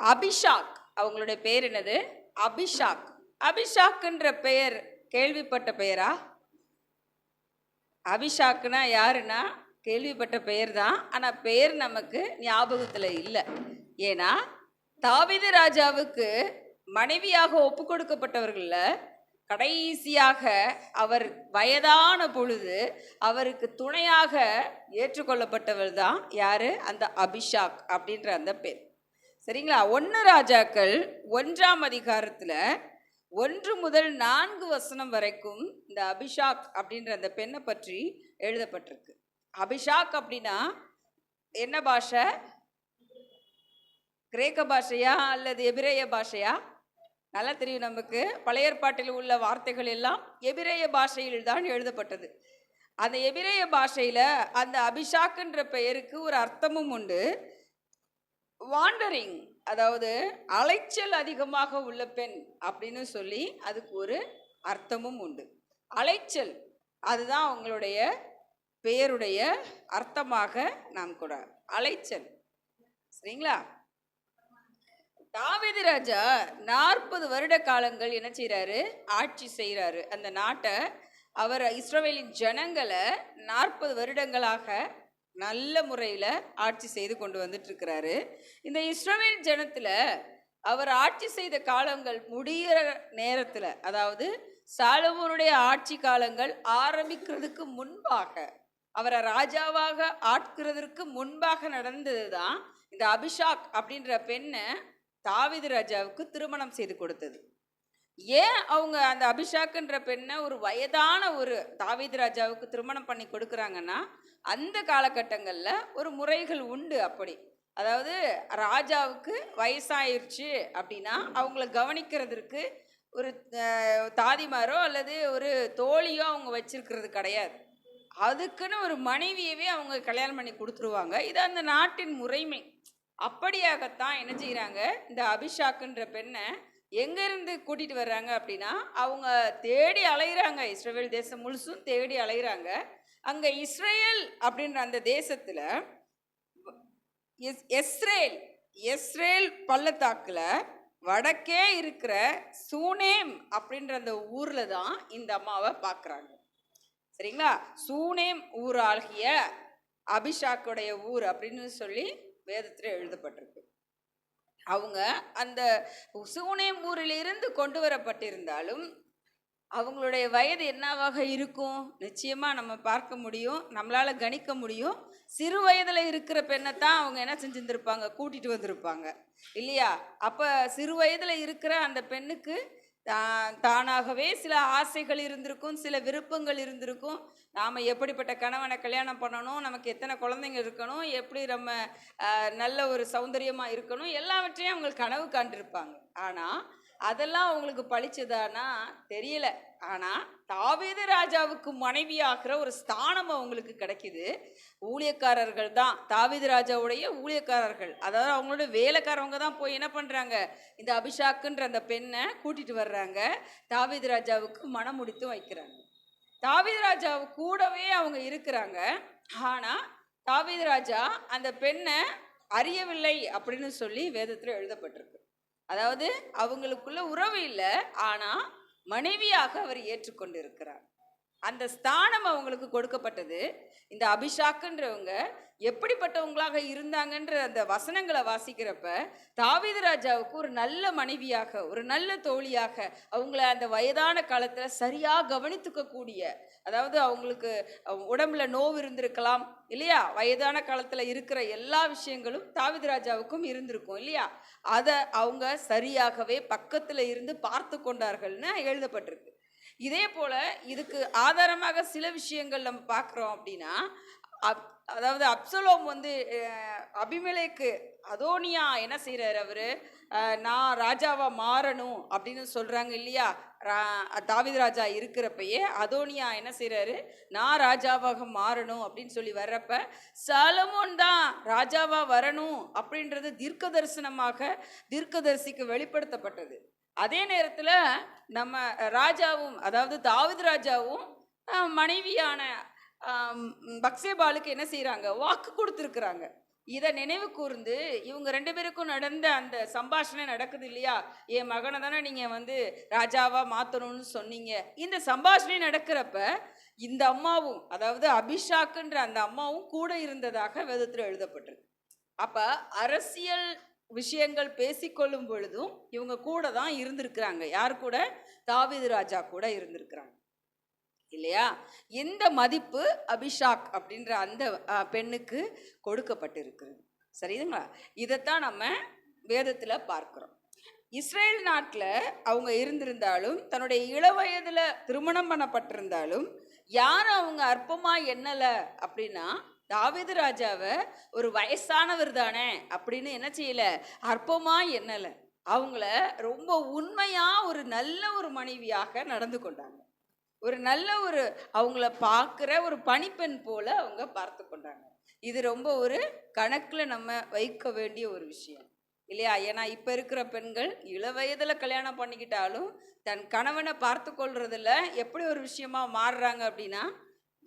அபிஷாக். அவங்களுடைய பேர் என்னது? அபிஷாக். அபிஷாக்ன்ற பெயர் கேள்விப்பட்ட பெயரா? அபிஷாக்னா யாருன்னா கேள்விப்பட்ட பெயர் தான் ஆனால் பெயர் நமக்கு ஞாபகத்தில் இல்லை. ஏன்னா தாவித ராஜாவுக்கு மனைவியாக ஒப்பு கொடுக்கப்பட்டவர்களில் கடைசியாக அவர் வயதான பொழுது அவருக்கு துணையாக ஏற்றுக்கொள்ளப்பட்டவர் தான் யார்? அந்த அபிஷாக் அப்படின்ற அந்த பெயர். சரிங்களா? ஒன்று ராஜாக்கள் ஒன்றாம் அதிகாரத்தில் ஒன்று முதல் நான்கு வசனம் வரைக்கும் இந்த அபிஷாக் அப்படின்ற அந்த பெண்ணை பற்றி எழுதப்பட்டிருக்கு. அபிஷாக் அப்படின்னா என்ன பாஷை? கிரேக்க பாஷையா அல்லது எபிரேய பாஷையா? நல்லா தெரியும் நமக்கு. பழைய ஏற்பாட்டில் உள்ள வார்த்தைகள் எல்லாம் எபிரேய பாஷையில் தான் எழுதப்பட்டது. அந்த எபிரேய பாஷையில் அந்த அபிஷாக்ன்ற பெயருக்கு ஒரு அர்த்தமும் உண்டு. வாண்டரிங் அதாவது அலைச்சல் அதிகமாக உள்ள பெண் அப்படின்னு சொல்லி அதுக்கு ஒரு அர்த்தமும் உண்டு. அலைச்சல் அதுதான் அவங்களுடைய பெயருடைய அர்த்தமாக நாம் கூட. அலைச்சல் சரிங்களா? தாவீது ராஜா நாற்பது வருட காலங்கள் என்ன செய்கிறாரு ஆட்சி செய்கிறாரு அந்த நாட்டை அவர் இஸ்ரோவேலின் ஜனங்களை நாற்பது வருடங்களாக நல்ல முறையில் ஆட்சி செய்து கொண்டு வந்துட்டுருக்கிறாரு. இந்த இஸ்ரவேல் ஜனத்தில் அவர் ஆட்சி செய்த காலங்கள் முடிகிற நேரத்தில் அதாவது சாலமோனுடைய ஆட்சி காலங்கள் ஆரம்பிக்கிறதுக்கு முன்பாக அவரை ராஜாவாக ஆட்கிறதற்கு முன்பாக நடந்தது தான் இந்த அபிஷாக் அப்படின்ற பெண்ணை தாவிது ராஜாவுக்கு திருமணம் செய்து கொடுத்தது. ஏன் அவங்க அந்த அபிஷாக்குன்ற பெண்ணை ஒரு வயதான ஒரு தாவீது ராஜாவுக்கு திருமணம் பண்ணி கொடுக்குறாங்கன்னா அந்த காலகட்டங்களில் ஒரு முறைகள் உண்டு அப்படி. அதாவது ராஜாவுக்கு வயசாயிருச்சு அப்படின்னா அவங்கள கவனிக்கிறதுக்கு ஒரு தாதிமாரோ அல்லது ஒரு தோழியோ அவங்க வச்சிருக்கிறது கிடையாது. அதுக்குன்னு ஒரு மனைவியவே அவங்க கல்யாணம் பண்ணி கொடுத்துருவாங்க. இது அந்த நாட்டின் முறைமை. அப்படியாகத்தான் என்ன செய்கிறாங்க இந்த அபிஷாக்குன்ற பெண்ணை எங்கேருந்து கூட்டிகிட்டு வர்றாங்க அப்படின்னா அவங்க தேடி அலைகிறாங்க இஸ்ரேல் தேசம் முழுசும் தேடி அலைகிறாங்க அங்கே இஸ்ரேல் அப்படின்ற அந்த தேசத்தில் எஸ்ரேல் எஸ்ரேல் பள்ளத்தாக்கில் வடக்கே இருக்கிற சூனேம் அப்படின்ற அந்த ஊரில் தான் இந்த அம்மாவை பார்க்குறாங்க சரிங்களா? சூனேம் ஊராகிய அபிஷாக்குடைய ஊர் அப்படின்னு சொல்லி வேதத்தில் எழுதப்பட்டிருக்கு. அவங்க அந்த சூனேம்பூரிலிருந்து கொண்டு வரப்பட்டிருந்தாலும் அவங்களுடைய வயது என்னவாக இருக்கும்? நிச்சயமாக நம்ம பார்க்க முடியும். நம்மளால் கணிக்க முடியும். சிறு வயதில் இருக்கிற பெண்ணை தான் அவங்க என்ன செஞ்சுருந்துருப்பாங்க? கூட்டிகிட்டு வந்திருப்பாங்க. இல்லையா? அப்போ சிறு வயதில் இருக்கிற அந்த பெண்ணுக்கு தான் தானாகவே சில ஆசைகள் இருந்திருக்கும் சில விருப்பங்கள் இருந்திருக்கும். நாம் எப்படிப்பட்ட கணவனை கல்யாணம் பண்ணணும் நமக்கு எத்தனை குழந்தைங்க இருக்கணும் எப்படி நம்ம நல்ல ஒரு சௌந்தரியமாக இருக்கணும் எல்லாவற்றையும் அவங்க கனவு காண்டிருப்பாங்க. ஆனால் அதெல்லாம் அவங்களுக்கு பழிச்சதானா தெரியல. ஆனால் தாவீது ராஜாவுக்கு மனைவியாகிற ஒரு ஸ்தானம் அவங்களுக்கு கிடைக்கிது. ஊழியக்காரர்கள் தான். தாவீது ராஜாவுடைய ஊழியக்காரர்கள். அதாவது அவங்களோட வேலைக்காரவங்க தான் போய் என்ன பண்ணுறாங்க இந்த அபிஷாக்குன்ற அந்த பெண்ணை கூட்டிகிட்டு வர்றாங்க. தாவீது ராஜாவுக்கு மனம் முடித்து வைக்கிறாங்க. தாவீது ராஜா கூடவே அவங்க இருக்கிறாங்க. ஆனால் தாவீது ராஜா அந்த பெண்ணை அறியவில்லை அப்படின்னு சொல்லி வேதத்தில் எழுதப்பட்டிருக்கு. அதாவது அவங்களுக்குள்ள உறவு இல்லை ஆனால் மனைவியாக அவர் ஏற்றுக்கொண்டு இருக்கிறார் அந்த ஸ்தானம் அவங்களுக்கு கொடுக்கப்பட்டது. இந்த அபிஷாக்குன்றவங்க எப்படிப்பட்டவங்களாக இருந்தாங்கன்ற அந்த வசனங்களை வாசிக்கிறப்ப தாவீது ராஜாவுக்கு ஒரு நல்ல மனைவியாக ஒரு நல்ல தோழியாக அவங்கள அந்த வயதான காலத்தில் சரியாக கவனித்துக்கக்கூடிய அதாவது அவங்களுக்கு உடம்புல நோவு இருந்திருக்கலாம் இல்லையா? வயதான காலத்தில் இருக்கிற எல்லா விஷயங்களும் தாவிதராஜாவுக்கும் இருந்திருக்கும் இல்லையா? அதை அவங்க சரியாகவே பக்கத்தில் இருந்து பார்த்து கொண்டார்கள்னு எழுதப்பட்டிருக்கு. இதே போல் இதுக்கு ஆதாரமாக சில விஷயங்கள் நம்ம பார்க்குறோம் அப்படின்னா அப் அதாவது அப்சலோம் வந்து அபிமலைக்கு அதோனியா என்ன செய்கிறார் அவர்? நான் ராஜாவாக மாறணும் அப்படின்னு சொல்கிறாங்க இல்லையா? ரா- தாவீது ராஜா இருக்கிறப்பயே அதோனியா என்ன செய்கிறாரு நான் ராஜாவாக மாறணும் அப்படின்னு சொல்லி வர்றப்ப சலமோன் தான் ராஜாவாக வரணும் அப்படின்றது தீர்க்க தரிசனமாக தீர்க்கதரிசிக்கு வெளிப்படுத்தப்பட்டது. அதே நேரத்தில் நம்ம ராஜாவும் அதாவது தாவது ராஜாவும் மனைவியான பக்சேபாலுக்கு என்ன செய்கிறாங்க வாக்கு கொடுத்துருக்குறாங்க. இதை நினைவு கூர்ந்து இவங்க ரெண்டு பேருக்கும் நடந்த அந்த சம்பாஷணை நடக்குது இல்லையா? என் மகனை தானே நீங்கள் வந்து ராஜாவாக மாற்றணும்னு சொன்னீங்க. இந்த சம்பாஷணை நடக்கிறப்ப இந்த அம்மாவும் அதாவது அபிஷாக்குன்ற அந்த அம்மாவும் கூட இருந்ததாக விதத்தில் எழுதப்பட்டிருக்கு. அப்போ அரசியல் விஷயங்கள் பேசிக்கொள்ளும் பொழுதும் இவங்க கூட தான் இருந்திருக்கிறாங்க. யார் கூட? தாவிது ராஜா கூட இருந்திருக்கிறாங்க. இல்லையா? இந்த மதிப்பு அபிஷாக் அப்படின்ற அந்த பெண்ணுக்கு கொடுக்கப்பட்டிருக்கிறது. சரிங்களா? இதைத்தான் நம்ம வேதத்தில் பார்க்குறோம். இஸ்ரேல் நாட்டில் அவங்க இருந்திருந்தாலும் தன்னுடைய இளவயதில் திருமணம் பண்ணப்பட்டிருந்தாலும் யாரும் அவங்க அற்பமாக எண்ணலை அப்படின்னா தாவீது ராஜாவை ஒரு வயசானவர் தானே அப்படின்னு என்ன செய்யல? அற்பமாக எண்ணலை. அவங்கள ரொம்ப உண்மையாக ஒரு நல்ல ஒரு மனைவியாக நடந்து கொண்டாங்க. ஒரு நல்ல ஒரு அவங்கள பார்க்குற ஒரு பணிப்பெண் போல அவங்க பார்த்து கொண்டாங்க. இது ரொம்ப ஒரு கணக்கில் நம்ம வைக்க வேண்டிய ஒரு விஷயம். இல்லையா? ஏன்னா இப்போ இருக்கிற பெண்கள் இள வயதில் கல்யாணம் பண்ணிக்கிட்டாலும் தன் கணவனை பார்த்து கொள்றதுல எப்படி ஒரு விஷயமா மாறுறாங்க அப்படின்னா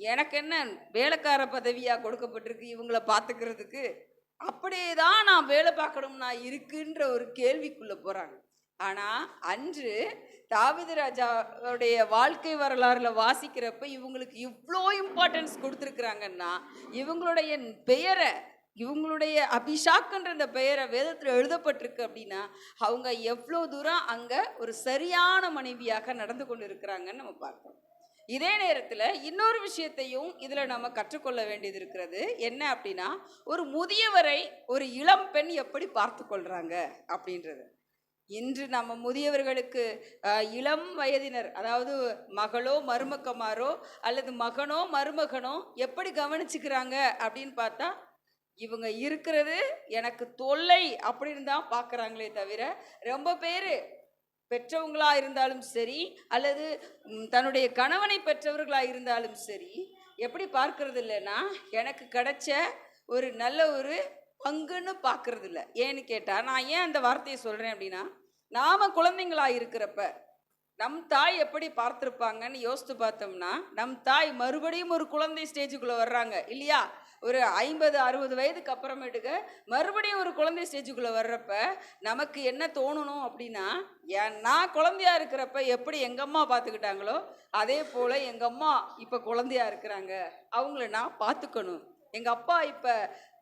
எனக்கு என்ன வேலைக்கார பதவியாக கொடுக்கப்பட்டிருக்கு இவங்களை பார்த்துக்கிறதுக்கு? அப்படியே தான் நான் வேலை பார்க்கணும் நான் இருக்குன்ற ஒரு கேள்விக்குள்ளே போகிறாங்க ஆனால் அன்று தாவீது ராஜாவுடைய வாழ்க்கை வரலாறுல வாசிக்கிறப்ப இவங்களுக்கு இவ்வளோ இம்பார்ட்டன்ஸ் கொடுத்துருக்குறாங்கன்னா இவங்களுடைய பெயரை இவங்களுடைய அபிஷாக்குன்ற அந்த பெயரை வேதத்தில் எழுதப்பட்டிருக்கு அப்படின்னா அவங்க எவ்வளோ தூரம் அங்கே ஒரு சரியான மனைவியாக நடந்து கொண்டு இருக்கிறாங்கன்னு நம்ம பார்க்கணும். இதே நேரத்தில் இன்னொரு விஷயத்தையும் இதில் நம்ம கற்றுக்கொள்ள வேண்டியது இருக்கிறது என்ன அப்படின்னா ஒரு முதியவரை ஒரு இளம் பெண் எப்படி பார்த்து கொள்கிறாங்க அப்படின்றது. இன்று நம்ம முதியவர்களுக்கு இளம் வயதினர் அதாவது மகளோ மருமக்கமாரோ அல்லது மகனோ மருமகனோ எப்படி கவனிச்சுக்கிறாங்க அப்படின்னு பார்த்தா இவங்க இருக்கிறது எனக்கு தொல்லை அப்படின்னு தான் பார்க்குறாங்களே தவிர ரொம்ப பேர் பெற்றவங்களா இருந்தாலும் சரி அல்லது தன்னுடைய கணவனை பெற்றவர்களா இருந்தாலும் சரி எப்படி பார்க்கறது இல்லைன்னா எனக்கு கிடைச்ச ஒரு நல்ல ஒரு பங்குன்னு பார்க்கறது இல்லை ஏன்னு கேட்டால் நான் ஏன் அந்த வார்த்தையை சொல்கிறேன் அப்படின்னா நாம் குழந்தைங்களா இருக்கிறப்ப நம் தாய் எப்படி பார்த்துருப்பாங்கன்னு யோசித்து பார்த்தோம்னா நம் தாய் மறுபடியும் ஒரு குழந்தை ஸ்டேஜுக்குள்ளே வர்றாங்க இல்லையா? ஒரு ஐம்பது அறுபது வயதுக்கு அப்புறமேட்டுக்கு மறுபடியும் ஒரு குழந்தை ஸ்டேஜுக்குள்ளே வர்றப்ப நமக்கு என்ன தோணணும் அப்படின்னா ஏன் நான் குழந்தையா இருக்கிறப்ப எப்படி எங்கள் அம்மா பார்த்துக்கிட்டாங்களோ அதே போல் எங்கள் அம்மா இப்போ குழந்தையா இருக்கிறாங்க. அவங்கள நான் பார்த்துக்கணும். எங்கள் அப்பா இப்போ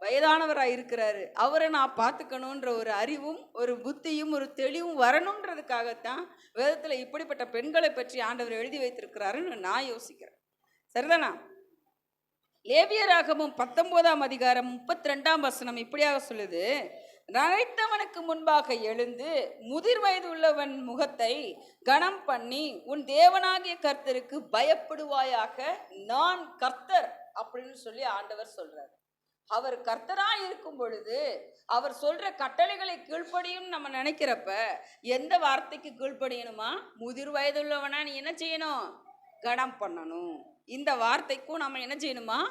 வயதானவராக இருக்கிறாரு. அவரை நான் பார்த்துக்கணுன்ற ஒரு அறிவும் ஒரு புத்தியும் ஒரு தெளிவும் வரணுன்றதுக்காகத்தான் வேதத்தில் இப்படிப்பட்ட பெண்களை பற்றி ஆண்டவர் எழுதி வைத்திருக்கிறாருன்னு நான் யோசிக்கிறேன். சரிதானா? லேவியராகவும் பத்தொன்பதாம் அதிகாரம் முப்பத்தி ரெண்டாம் வசனம் இப்படியாக சொல்லுது. நகைத்தவனுக்கு முன்பாக எழுந்து முதிர் வயது உள்ளவன் முகத்தை கனம் பண்ணி உன் தேவனாகிய கர்த்தருக்கு பயப்படுவாயாக நான் கர்த்தர் அப்படின்னு சொல்லி ஆண்டவர் சொல்றார். அவர் கர்த்தரா இருக்கும் பொழுது அவர் சொல்ற கட்டளைகளை கீழ்ப்படியும் நம்ம நினைக்கிறப்ப எந்த வார்த்தைக்கு கீழ்ப்படியணுமா? முதிர் வயதுள்ளவனா நீ என்ன செய்யணும்? கனம் பண்ணணும். இந்த வார்த்தைக்கும் நம்ம என்ன செய்யணுமா?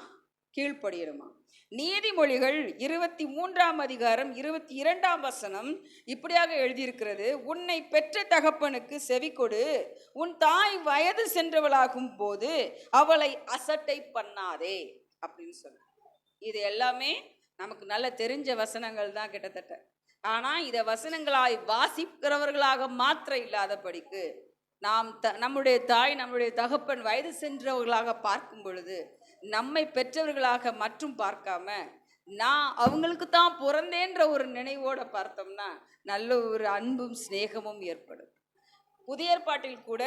கீழ்ப்படியணுமா. நீதிமொழிகள் இருபத்தி மூன்றாம் அதிகாரம் இருபத்தி இரண்டாம் வசனம் இப்படியாக எழுதியிருக்கிறது. உன்னை பெற்ற தகப்பனுக்கு செவி கொடு. உன் தாய் வயது சென்றவளாகும் போது அவளை அசட்டை பண்ணாதே. அப்படின்னு சொல்ல இது எல்லாமே நமக்கு நல்ல தெரிஞ்ச வசனங்கள் தான் கிட்டத்தட்ட. ஆனால் இதை வசனங்களாய் வாசிக்கிறவர்களாக மாத்திர இல்லாதபடிக்கு நாம் த நம்முடைய தாய் நம்முடைய தகப்பன் வயது சென்றவர்களாக பார்க்கும் பொழுது நம்மை பெற்றவர்களாக மற்றும் பார்க்காம நான் அவங்களுக்கு தான் பிறந்தேன்ற ஒரு நினைவோடு பார்த்தோம்னா நல்ல ஒரு அன்பும் சிநேகமும் ஏற்படும். புதிய ஏற்பாட்டில் கூட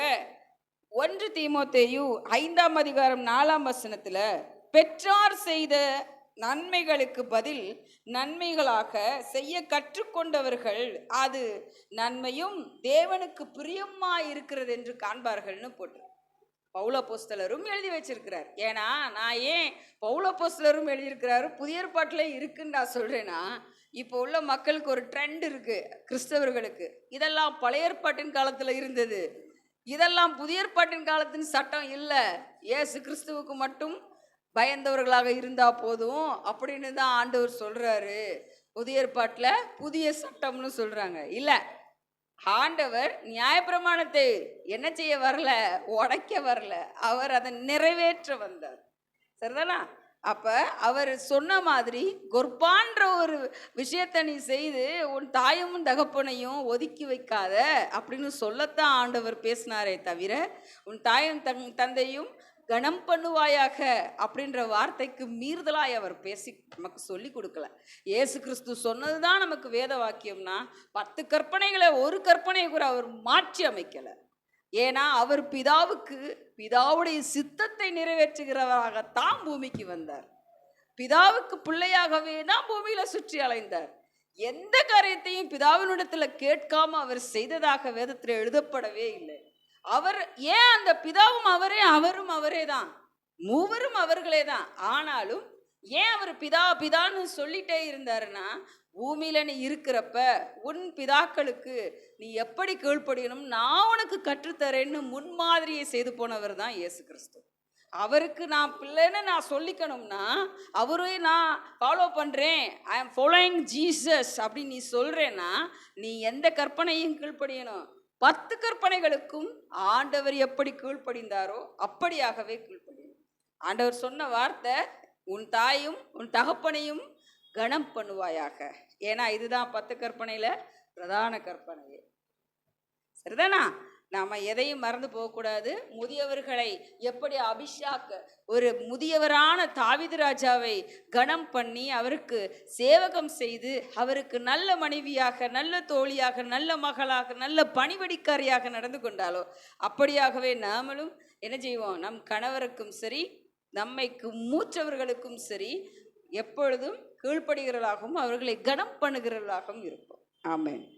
ஒன்று தீமோத்தேயு ஐந்தாம் அதிகாரம் நாலாம் வசனத்தில் பெற்றார் செய்த நன்மைகளுக்கு பதில் நன்மைகளாக செய்ய கற்றுக்கொண்டவர்கள் அது நன்மையும் தேவனுக்கு பிரியமாக இருக்கிறது என்று காண்பார்கள்னு போட்டு பௌலப்போஸ்தலரும் எழுதி வச்சிருக்கிறார். ஏன்னா நான் ஏன் பௌலபோஸ்தலரும் எழுதியிருக்கிறாரு? புதிய ஏற்பாட்டில் இருக்குன்னு நான் சொல்கிறேன்னா இப்போ உள்ள மக்களுக்கு ஒரு ட்ரெண்ட் இருக்கு கிறிஸ்தவர்களுக்கு. இதெல்லாம் பழைய ஏற்பாட்டின் காலத்தில் இருந்தது. இதெல்லாம் புதிய ஏற்பாட்டின் காலத்தின் சட்டம் இல்லை. இயேசு கிறிஸ்துவுக்கு மட்டும் பயந்தவர்களாக இருந்தால் போதும் அப்படின்னு தான் ஆண்டவர் சொல்கிறாரு புதிய ஏற்பாட்டில் புதிய சட்டம்னு சொல்கிறாங்க இல்லை ஆண்டவர் நியாயப்பிரமாணத்தை என்ன செய்ய வரல உடைக்க வரல. அவர் அதை நிறைவேற்ற வந்தார். சரிதானா? அப்போ அவர் சொன்ன மாதிரி கொர்பான்ற ஒரு விஷயத்தை நீ செய்து உன் தாயும் தகப்பனையும் ஒதுக்கி வைக்காத அப்படின்னு சொல்லத்தான் ஆண்டவர் பேசினாரே தவிர உன் தாயும் தங் தந்தையும் கனம் பண்ணுவாயாக அப்படின்ற வார்த்தைக்கு மீறுதலாய் அவர் பேசி நமக்கு சொல்லி கொடுக்கல. ஏசு கிறிஸ்து சொன்னது தான் நமக்கு வேத வாக்கியம்னா பத்து கற்பனைகளை ஒரு கற்பனையை கூட அவர் மாற்றி அமைக்கலை. ஏன்னா அவர் பிதாவுக்கு பிதாவுடைய சித்தத்தை நிறைவேற்றுகிறவராகத்தான் பூமிக்கு வந்தார். பிதாவுக்கு பிள்ளையாகவே தான் பூமியில சுற்றி அலைந்தார். எந்த காரியத்தையும் பிதாவினிடத்துல கேட்காம அவர் செய்ததாக வேதத்தில் எழுதப்படவே இல்லை. அவர் ஏன் அந்த பிதாவும் அவரே அவரும் அவரே தான்? மூவரும் அவர்களே தான். ஆனாலும் ஏன் அவர் பிதா பிதான்னு சொல்லிட்டே இருந்தாருன்னா பூமியில நீ இருக்கிறப்ப உன் பிதாக்களுக்கு நீ எப்படி கீழ்ப்படியணும்? நான் உனக்கு கற்றுத்தரேன்னு முன்மாதிரியை செய்து போனவர் தான் இயேசு கிறிஸ்து. அவருக்கு நான் பிள்ளைன்னு நான் சொல்லிக்கணும்னா அவரே நான் ஃபாலோ பண்ணுறேன் ஐ எம் ஃபாலோயிங் ஜீசஸ் அப்படின்னு நீ சொல்கிறேன்னா நீ எந்த கற்பனையும் கீழ்ப்படியணும். பத்து கற்பனைகளுக்கும் ஆண்டவர் எப்படி கீழ்ப்படிந்தாரோ அப்படியாகவே கீழ்ப்படியணும் ஆண்டவர் சொன்ன வார்த்தை உன் தாயும் உன் தகப்பனையும் கனம் பண்ணுவாயாக. ஏன்னா இதுதான் பத்து கற்பனையில் பிரதான கற்பனையே. சரிதானா? நாம் எதையும் மறந்து போகக்கூடாது. முதியவர்களை எப்படி அபிஷாக் ஒரு முதியவரான தாவித ராஜாவை கனம் பண்ணி அவருக்கு சேவகம் செய்து அவருக்கு நல்ல மனைவியாக நல்ல தோழியாக நல்ல மகளாக நல்ல பணிவடிக்காரியாக நடந்து கொண்டாலோ அப்படியாகவே நாமளும் என்ன செய்வோம்? நம் கணவருக்கும் சரி நம்மைக்கு மூச்சவர்களுக்கும் சரி எப்பொழுதும் கீழ்ப்படுகிறவர்களாகவும் அவர்களை கனம் பண்ணுகிறவர்களாகவும் இருப்போம். ஆமென்.